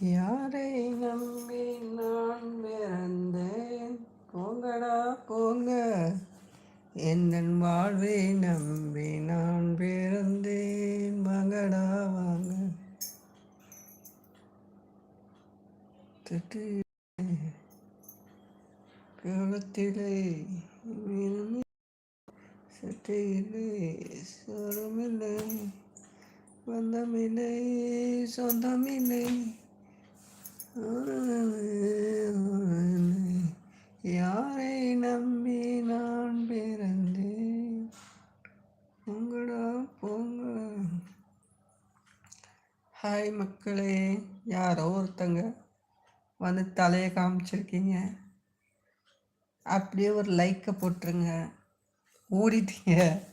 யாரை நம்பி நான் பிறந்தேன்? போங்கடா போங்க. என் வாழ்வை நம்பி நான் பிறந்தேன். வாங்கடா வாங்க. திட்டு. கழுத்திலே சட்டையிலே சொரமில்லை வந்தமில்லை சொந்தமில்லை. யாரை நம்பி நான் பிறந்தேன்? உங்களா போங்க. ஹாய் மக்களே யாரோ ஒருத்தங்க வந்து தலையை காமிச்சிருக்கீங்க. அப்படியே ஒரு லைக்கை போட்டுருங்க. ஓடிட்டீங்க.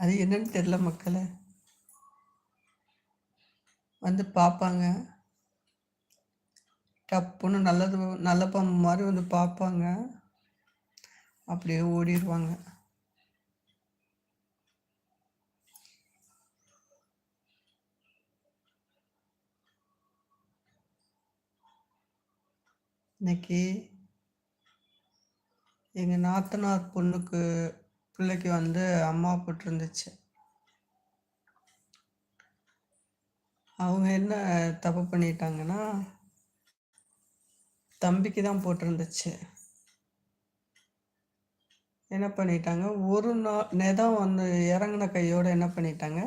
அது என்னன்னு தெரில மக்களை. வந்து பார்ப்பாங்க. டப்புன்னு நல்லது நல்ல பாம்பு மாதிரி வந்து பார்ப்பாங்க. அப்படியே ஓடிடுவாங்க இன்னைக்கு எங்கள் நாத்தனார் பொண்ணுக்கு பிள்ளைக்கு வந்து அம்மா போட்டிருந்துச்சு. அவங்க என்ன தப்பு பண்ணிட்டாங்கன்னா தம்பிக்கு தான் போட்டிருந்துச்சு. என்ன பண்ணிட்டாங்க? ஒரு நாள் நெதம் வந்து இறங்கின கையோடு என்ன பண்ணிட்டாங்க?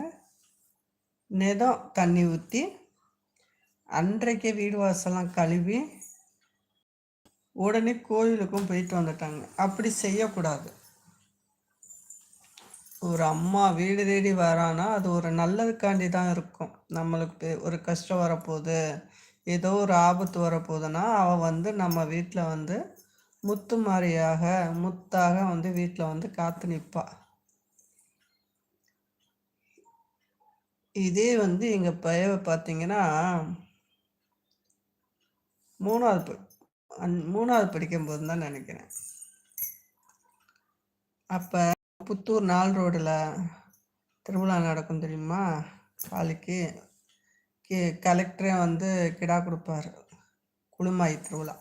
நெதம் தண்ணி ஊற்றி அன்றைக்கே வீடு வாசலாம் கழுவி உடனே கோயிலுக்கும் போயிட்டு வந்துட்டாங்க. அப்படி செய்யக்கூடாது. ஒரு அம்மா வீடு தேடி வரானா அது ஒரு நல்லதுக்காண்டி தான் இருக்கும். நம்மளுக்கு ஒரு கஷ்டம் வரப்போகுது ஏதோ ஒரு ஆபத்து வரப்போகுதுன்னா அவள் வந்து நம்ம வீட்டில் வந்து முத்து மாதிரியாக முத்தாக வந்து வீட்டில் வந்து காத்து நிற்பா இதே வந்து எங்கள் பயவை பார்த்தீங்கன்னா மூணாவது மூணாவது படிக்கும்போது தான் நினைக்கிறேன். அப்போ புத்தூர் நாள் ரோடில் திருவிழா நடக்கும் தெரியுமா? காலைக்கு கே கலெக்டரே வந்து கிடா கொடுப்பாரு. குளுமாய் திருவிழா.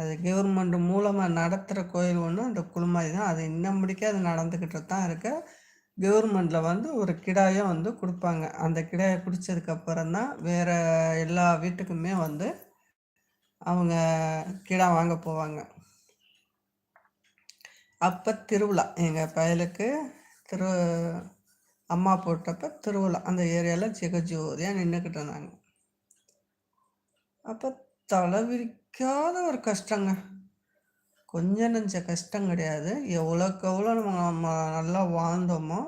அது கவர்மெண்ட் மூலமாக நடத்துகிற கோயில் ஒன்று அந்த குளுமாய் தான். அது இன்னும் முடிக்க அது நடந்துக்கிட்டு தான் இருக்கு. கவர்மெண்டில் வந்து ஒரு கிடாயை வந்து கொடுப்பாங்க. அந்த கிடாயை குடித்ததுக்கப்புறம் தான் வேறு எல்லா வீட்டுக்குமே வந்து அவங்க கிடா வாங்க போவாங்க. அப்போ திருவிழா. எங்கள் பயலுக்கு திரு அம்மா போட்டப்போ திருவிழா. அந்த ஏரியாவில் ஜெகஜோதியாக நின்றுக்கிட்டு இருந்தாங்க. அப்போ தலைவிரிக்காத ஒரு கஷ்டங்க. கொஞ்சம் நஞ்ச கஷ்டம் கிடையாது. எவ்வளோக்கு எவ்வளோ நம்ம நம்ம நல்லா வாழ்ந்தோமோ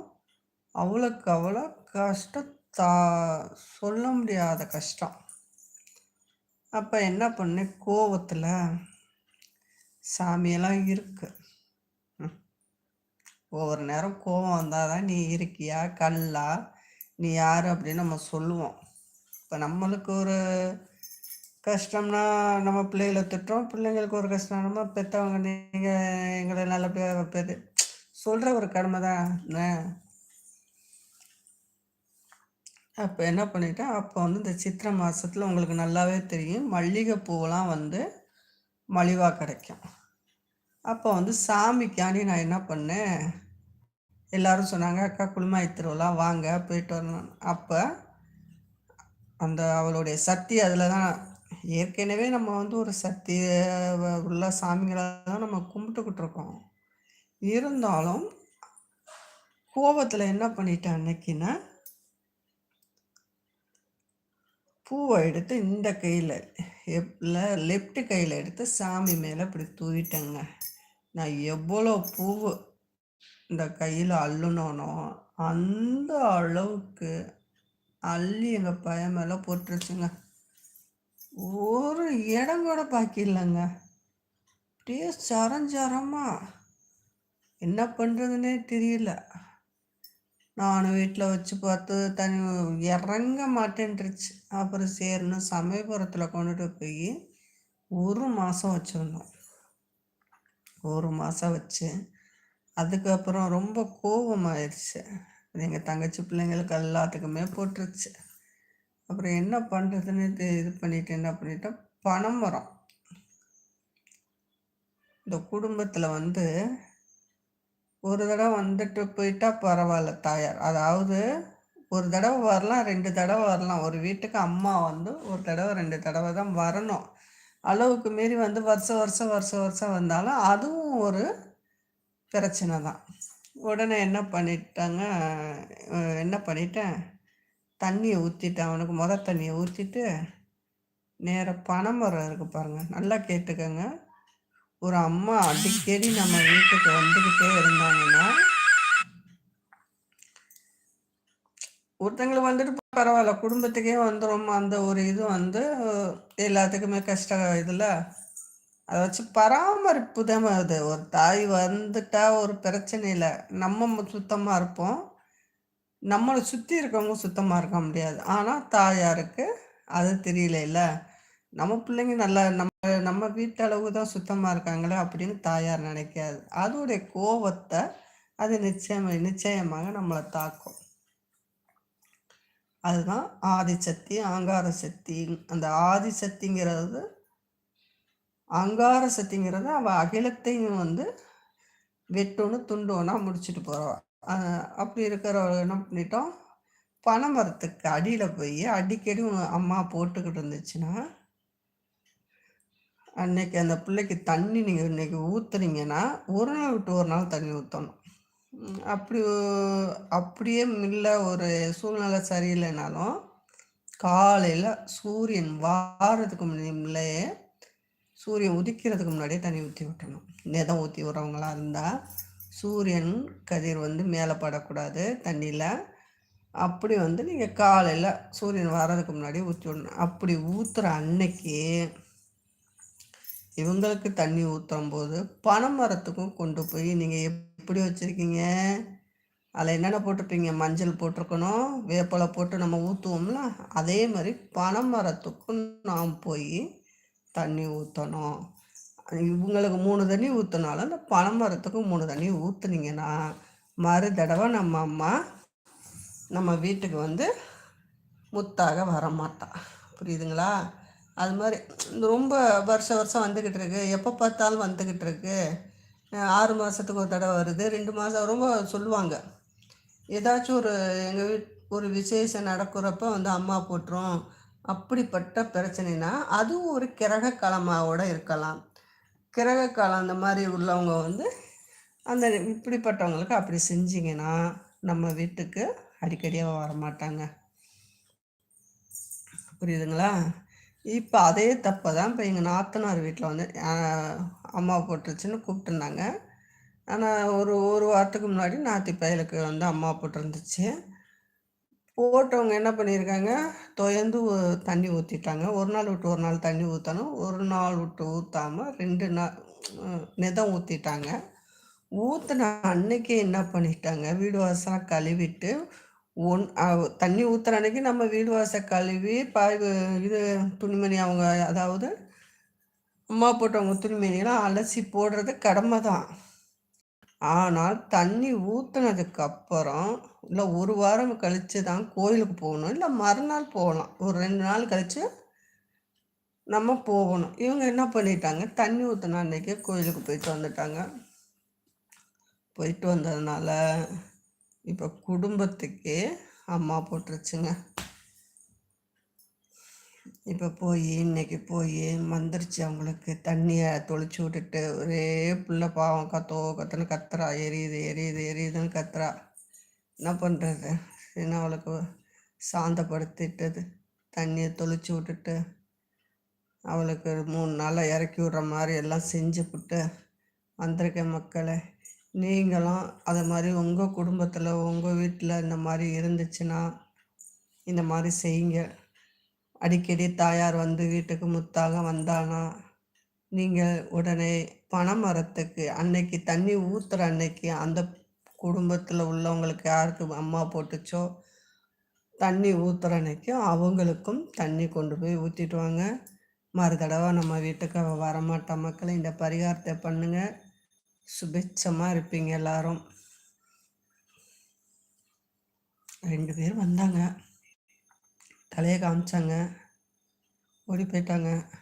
அவ்வளோக்கு அவ்வளோ கஷ்டம் தா சொல்ல முடியாத கஷ்டம். அப்போ என்ன பண்ணேன் கோவத்தில் சாமியெல்லாம் இருக்குது ஒவ்வொரு நேரம் கோவம் வந்தால் தான் நீ இருக்கியா கல்லா? நீ யார் அப்படின்னு நம்ம சொல்லுவோம். இப்போ நம்மளுக்கு ஒரு கஷ்டம்னா நம்ம பிள்ளைகளை திட்டுறோம். பிள்ளைங்களுக்கு ஒரு கஷ்டம் நம்ம பெற்றவங்க நீங்கள் எங்களை நல்லபடியாக பெரு சொல்கிற ஒரு கடமை தான். அப்போ என்ன பண்ணிட்டேன்? அப்போ வந்து இந்த சித்திரை மாதத்தில் உங்களுக்கு நல்லாவே தெரியும். மல்லிகை பூவெல்லாம் வந்து மலிவாக கிடைக்கும். அப்போ வந்து சாமிக்காண்டி நான் என்ன பண்ணேன்? எல்லாரும் சொன்னாங்க அக்கா குளுமாய் திருவிழா வாங்க. போயிட்டு வரணும் அப்போ அந்த அவளுடைய சக்தி அதில் தான் ஏற்கனவே நம்ம வந்து ஒரு சக்தி உள்ள சாமிகளை தான் நம்ம கும்பிட்டுக்கிட்டு இருக்கோம். இருந்தாலும் கோபத்தில் என்ன பண்ணிட்டேன் அன்னைக்குன்னா பூவை எடுத்து இந்த கையில் லெஃப்ட் கையில் எடுத்து சாமி மேலே இப்படி தூவிட்டேங்க. நான் எவ்வளோ பூவு இந்த கையில் அள்ளுனோனோ அந்த அளவுக்கு அள்ளி எங்கள் பையன் மேலே போட்டுருச்சுங்க. ஒரு இடம் கூட பாக்கி இல்லைங்க அப்படியே சரஞ்சரமா என்ன பண்ணுறதுனே தெரியல. நான் வீட்டில் வச்சு பார்த்து தனி இறங்க மாட்டேன்ருச்சு அப்புறம் சரின்னு சமயபுரத்தில் கொண்டுட்டு போய் ஒரு மாதம் வச்சுருந்தோம். ஒரு மாதம் வச்சு அதுக்கப்புறம் ரொம்ப கோபமாயிருச்சு எங்கள் தங்கச்சி பிள்ளைங்களுக்கு எல்லாத்துக்குமே போட்டுருச்சு. அப்புறம் என்ன பண்ணுறதுன்னு இது பண்ணிட்டு என்ன பண்ணிட்டோம் பனைமரம் இந்த குடும்பத்தில் வந்து ஒரு தடவை வந்துட்டு போயிட்டா பரவாயில்ல தாயார். அதாவது ஒரு தடவை வரலாம் ரெண்டு தடவை வரலாம். ஒரு வீட்டுக்கு அம்மா வந்து ஒரு தடவை ரெண்டு தடவை தான் வரணும். அளவுக்கு மீறி வந்து வருஷம் வருஷம் வருஷம் வருஷம் வந்தாலும் அதுவும் ஒரு பிரச்சனை தான். உடனே என்ன பண்ணிட்டாங்க என்ன பண்ணிட்டேன்? தண்ணியை ஊற்றிட்டேன் அவனுக்கு முத தண்ணியை ஊற்றிட்டு நேராக பனைமரம் இருக்குது பாருங்கள் நல்லா கேட்டுக்கோங்க. ஒரு அம்மா அடிக்கடி நம்ம வீட்டுக்கு வந்துக்கிட்டே இருந்தாங்கன்னா ஒருத்தங்களுக்கு வந்துட்டு பரவாயில்ல. குடும்பத்துக்கே வந்துடும் அந்த ஒரு இது வந்து எல்லாத்துக்குமே கஷ்ட இதில் அதை வச்சு பராமரிப்பு தான் அது ஒரு தாய் வந்துட்டா ஒரு பிரச்சனையில் நம்ம சுத்தமாக இருப்போம். நம்மளை சுற்றி இருக்கவங்க சுத்தமாக இருக்க முடியாது. ஆனால் தாயாருக்கு அது தெரியல நம்ம பிள்ளைங்க நல்லா நம்ம நம்ம வீட்டளவு தான் சுத்தமாக இருக்காங்களே அப்படின்னு தாயார் நினைக்காது. அதோடைய கோபத்தை அது நிச்சயம் நிச்சயமாக நம்மளை தாக்கும். அதுதான் ஆதிசக்தி ஆங்கார சக்தி. அந்த ஆதிசக்திங்கிறது அங்கார சக்திங்கிறது அவள் அகிலத்தையும் வந்து வெட்டோன்னு துண்டோன்னா முடிச்சுட்டு போகிறாள் அப்படி இருக்கிறவ என்ன பண்ணிட்டோம்? பனைமரத்துக்கு அடியில் போய் அடிக்கடி அம்மா போட்டுக்கிட்டு இருந்துச்சுன்னா அன்னைக்கு அந்த பிள்ளைக்கு தண்ணி நீங்கள் இன்னைக்கு ஊற்றுனீங்கன்னா ஒரு நாள் விட்டு ஒரு நாள் தண்ணி ஊற்றணும் அப்படி அப்படியே இல்லை ஒரு சூழ்நிலை சரியில்லைனாலும் காலையில் சூரியன் வாரத்துக்கு முன்னாடியே சூரியன் உதிக்கிறதுக்கு முன்னாடியே தண்ணி ஊற்றி விட்டணும். நிதம் ஊற்றி விட்றவங்களா இருந்தால் சூரியன் கதிர் வந்து மேலே படக்கூடாது தண்ணியில். அப்படி வந்து நீங்கள் காலையில் சூரியன் வர்றதுக்கு முன்னாடி ஊற்றி விடணும். அப்படி ஊற்றுற அன்னைக்கு இவங்களுக்கு தண்ணி ஊற்றும் போது பனை மரத்துக்கும் கொண்டு போய் நீங்கள் எப்படி வச்சுருக்கீங்க? அதில் என்னென்ன போட்டிருப்பீங்க? மஞ்சள் போட்டிருக்கணும் வேப்பலை போட்டு நம்ம ஊற்றுவோம்ல அதே மாதிரி பனை மரத்துக்கும் நாம் போய் தண்ணி ஊற்றணும் இவங்களுக்கு மூணு தண்ணி ஊற்றினாலும் அந்த பனை மரத்துக்கும் மூணு தண்ணி ஊற்றுனீங்கன்னா மறு தடவை நம்ம அம்மா நம்ம வீட்டுக்கு வந்து முத்தாக வரமாட்டான் புரியுதுங்களா? அது மாதிரி ரொம்ப வருஷம் வருஷம் வந்துக்கிட்டு இருக்கு. எப்போ பார்த்தாலும் வந்துக்கிட்டு இருக்கு. ஆறு மாதத்துக்கு ஒரு தடவை வருது ரெண்டு மாதம் ரொம்ப சொல்லுவாங்க. ஏதாச்சும் ஒரு எங்கள் வீட் ஒரு விசேஷம் நடக்கிறப்ப வந்து அம்மா போட்டுரும். அப்படிப்பட்ட பிரச்சனைனா அதுவும் ஒரு கிரக காலமாவோட இருக்கலாம். கிரக காலம் அந்த மாதிரி உள்ளவங்க வந்து அந்த இப்படிப்பட்டவங்களுக்கு அப்படி செஞ்சிங்கன்னா நம்ம வீட்டுக்கு அடிக்கடியாக வர மாட்டாங்க புரியுதுங்களா? இப்போ அதே தப்பை தான் இப்போ எங்கள் நாத்தனார் வீட்டில் வந்து அம்மா போட்டுருச்சுன்னு கூப்பிட்டுருந்தாங்க ஆனால் ஒரு ஒரு வாரத்துக்கு முன்னாடி நாத்தி பயலுக்கு வந்து அம்மா போட்டிருந்துச்சு. போட்டவங்க என்ன பண்ணியிருக்காங்க தொயந்து தண்ணி ஊற்றிட்டாங்க ஒரு நாள் விட்டு ஒரு நாள் தண்ணி ஊற்றணும் ஒரு நாள் விட்டு ஊற்றாமல் ரெண்டு நாள் நிதம் ஊற்றிட்டாங்க ஊற்றின அன்னைக்கு என்ன பண்ணிட்டாங்க? வீடு வாசலாம் கழுவிட்டு ஒன் தண்ணி ஊற்றுற அன்னைக்கு நம்ம வீடு வாச கழுவி பாய் இது துணிமணி அவங்க அதாவது அம்மா போட்டவங்க துணிமணியெல்லாம் அலசி போடுறது கடமை தான். ஆனால் தண்ணி ஊற்றுனதுக்கு அப்புறம் இல்லை ஒரு வாரம் கழித்து தான் கோயிலுக்கு போகணும் இல்லை மறுநாள் போகலாம். ஒரு ரெண்டு நாள் கழித்து நம்ம போகணும். இவங்க என்ன பண்ணிட்டாங்க? தண்ணி ஊற்றின அன்னைக்கு கோயிலுக்கு போயிட்டு வந்துட்டாங்க. போயிட்டு வந்ததுனால இப்போ குடும்பத்துக்கே அம்மா போட்டுருச்சுங்க. இப்போ போய் இன்னைக்கு போய் மந்திரிச்சு அவங்களுக்கு தண்ணியை தொளிச்சு விட்டுட்டு ஒரே புள்ள பாவம் கத்தோ கத்துன்னு கத்துறா. எரியுது எரியுது எரியுதுன்னு கத்துறா. என்ன பண்ணுறது என்ன அவளுக்கு சாந்தப்படுத்திட்டது? தண்ணியை தொளிச்சு விட்டுட்டு அவளுக்கு மூணு நாளாக இறக்கி விட்ற மாதிரி எல்லாம் செஞ்சு விட்டு வந்திருக்கேன் மக்களை. நீங்களும் அது மாதிரி உங்கள் குடும்பத்தில் உங்கள் வீட்டில் இந்த மாதிரி இருந்துச்சுன்னா இந்த மாதிரி செய்யுங்க. அடிக்கடி தாயார் வந்து வீட்டுக்கு முத்தாக வந்தானா? நீங்கள் உடனே பனைமரத்துக்கு அன்னைக்கு தண்ணி ஊற்றுற அன்னைக்கு அந்த குடும்பத்தில் உள்ளவங்களுக்கு யாருக்கு அம்மா போட்டுச்சோ? தண்ணி ஊற்றுற அன்னைக்கு அவங்களுக்கும் தண்ணி கொண்டு போய் ஊற்றிட்டு வாங்க. மறு தடவை நம்ம வீட்டுக்கு வரமாட்டா. மக்களை இந்த பரிகாரத்தை பண்ணுங்கள் சுபிட்சமாக இருப்பீங்க எல்லாரும். ரெண்டு பேர் வந்தாங்க. தலையை காமிச்சாங்க. ஓடி போயிட்டாங்க.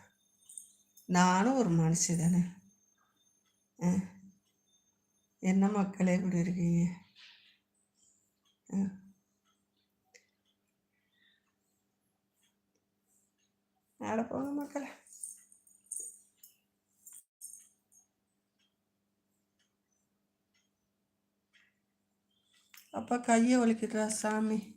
நானும் ஒரு மனுஷி தானே. என்ன மக்களே இப்படி இருக்கீங்க? மேலே போங்க மக்களே. அப்பா கையை வலிக்குதுடா சாமி.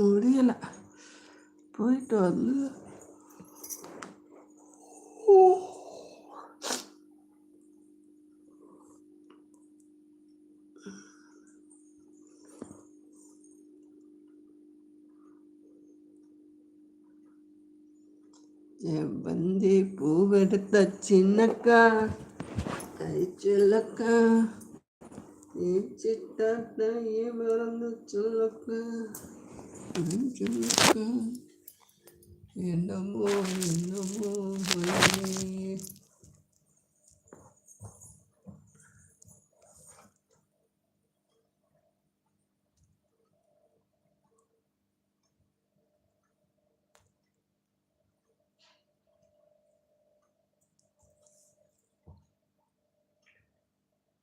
முடியலை போயிட்டு வந்து என் வந்தி பூவெடுத்த சின்னக்கா கைச்சலக்கா நீ சிட்டாத்த ஏன் மறந்து சொல்லக்கா என்னமோ என்னமோ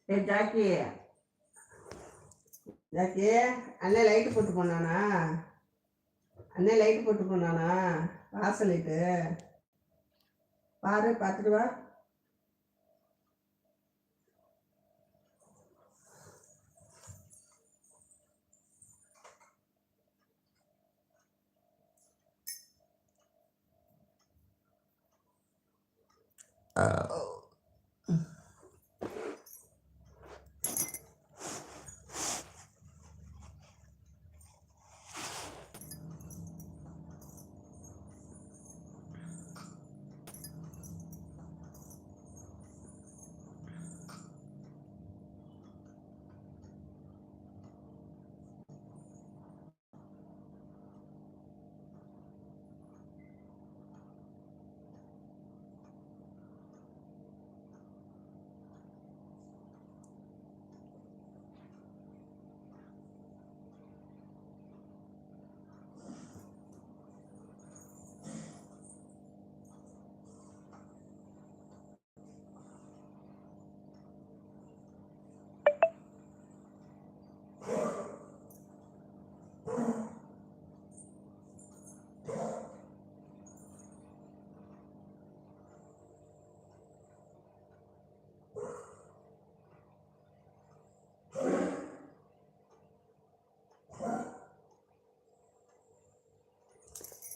ஏ ஜாக்கி. ஜாக்கி அண்ணன் லைட்டு போட்டு போனானா? அண்ணே லைட்டு போட்டு போனானா வாசல் லைட்டு பாரு பார்த்துட்டு வா. Uh...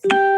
Peace.